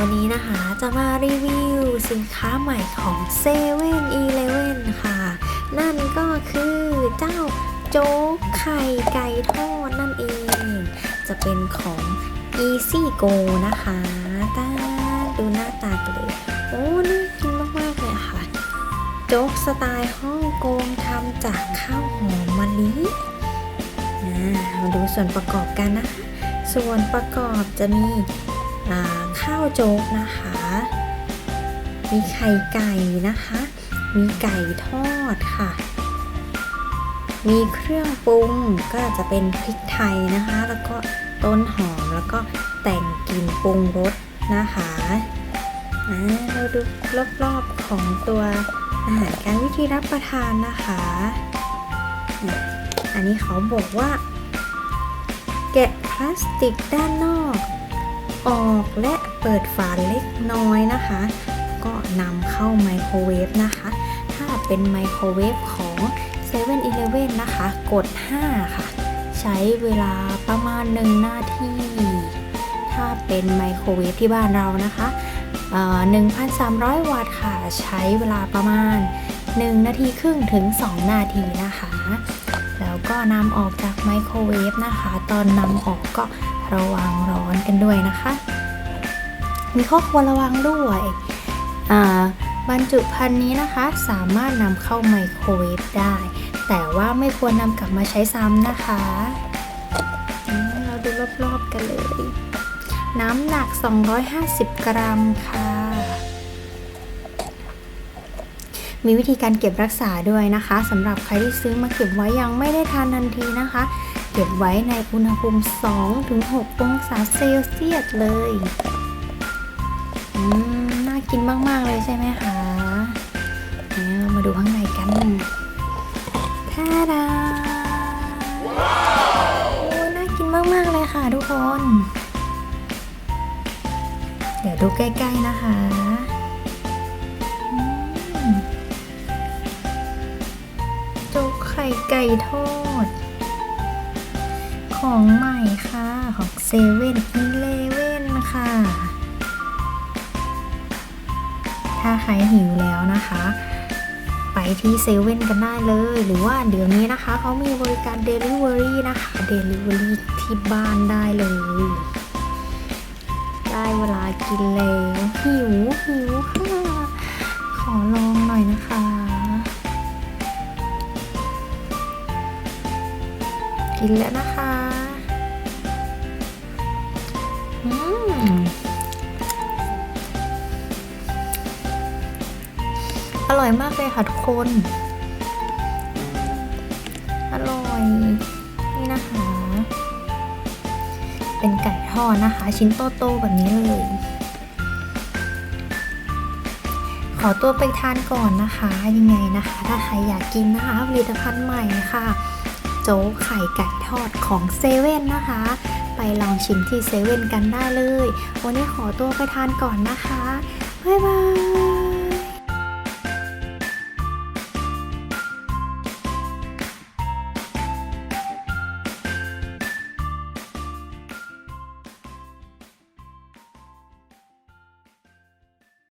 วันนี้นะคะจะมารีวิวสินค้าใหม่ของ7 e เ e ่ e อค่ะ นั่นก็คือเจ้าโจ๊กไข่ไก่ทอดนั่นเอง จะเป็นของ Easy Go นะคะตาดูหน้าตากันเลยโอ้น่ากินมากๆเลยค่ะ โจ๊กสไตล์ฮ่องกงทำจากข้าวหอมมะลิมาดูส่วนประกอบกันนะคะ ส่วนประกอบจะมีอ่า โจ๊กนะคะ มีไข่ไก่นะคะ มีไก่ทอดค่ะ มีเครื่องปรุงก็จะเป็นพริกไทยนะคะ แล้วก็ต้นหอมแล้วก็แต่งกลิ่นปรุงรสนะคะอ่าเราดูรอบๆของตัวอาหารการวิธีรับประทานนะคะ อันนี้เขาบอกว่า แกะพลาสติกด้านนอก ออกและเปิดฝาเล็กน้อยนะคะ ก็นำเข้าไมโครเวฟนะคะ ถ้าเป็นไมโครเวฟของ7 e เ e ่ e อนะคะ กด 5 ค่ะ ใช้เวลาประมาณ 1 นาที ถ้าเป็นไมโครเวฟที่บ้านเรานะคะเอ่อ1,300 วัตต์ค่ะ ใช้เวลาประมาณ 1 นาทีครึ่งถึง 2 นาทีนะคะ แล้วก็นำออกจากไมโครเวฟนะคะ ตอนนำออกก็ ระวังร้อนกันด้วยนะคะ มีข้อควรระวังด้วยอ่าบรรจุภัณฑ์นี้นะคะสามารถนำเข้าไมโครเวฟได้ แต่ว่าไม่ควรนำกลับมาใช้ซ้ำนะคะ เราดูรอบๆกันเลย น้ำหนัก 250 กรัมค่ะ มีวิธีการเก็บรักษาด้วยนะคะสำหรับใครที่ซื้อมาเก็บไว้ยังไม่ได้ทานทันทีนะคะ เก็บไว้ในอุณหภูมิ 2-6 องศาเซลเซียสเลย อืม น่ากินมาก ๆ เลยใช่ไหมคะเรามาดูข้างในกันท่าดาโอ้น่ากินมาก ๆ เลยค่ะทุกคน เดี๋ยวดูใกล้ ๆ นะคะโจ๊กไข่ไก่ทอด ของใหม่ค่ะ ของเซเว่นอีเลเว่นค่ะ ถ้าใครหิวแล้วนะคะ ไปที่เซเว่นกันได้เลย หรือว่าเดี๋ยวนี้นะคะเขามีบริการ Delivery นะคะ Delivery ที่บ้านได้เลย ได้เวลากินแล้วหิวหิวค่ะ ขอลองหน่อยนะคะกินแล้วนะคะ อร่อยมากเลยค่ะทุกคน อร่อย นี่นะคะ เป็นไก่ทอดนะคะ ชิ้นโตๆแบบนี้เลย ขอตัวไปทานก่อนนะคะ ยังไงนะคะ ถ้าใครอยากกินนะคะผลิตภัณฑ์ใหม่ค่ะ โจ๊กไข่ไก่ทอดของเซเว่นนะคะ ไปลองชิมที่เซเว่นกันได้เลย วันนี้ขอตัวไปทานก่อนนะคะ บ๊ายบาย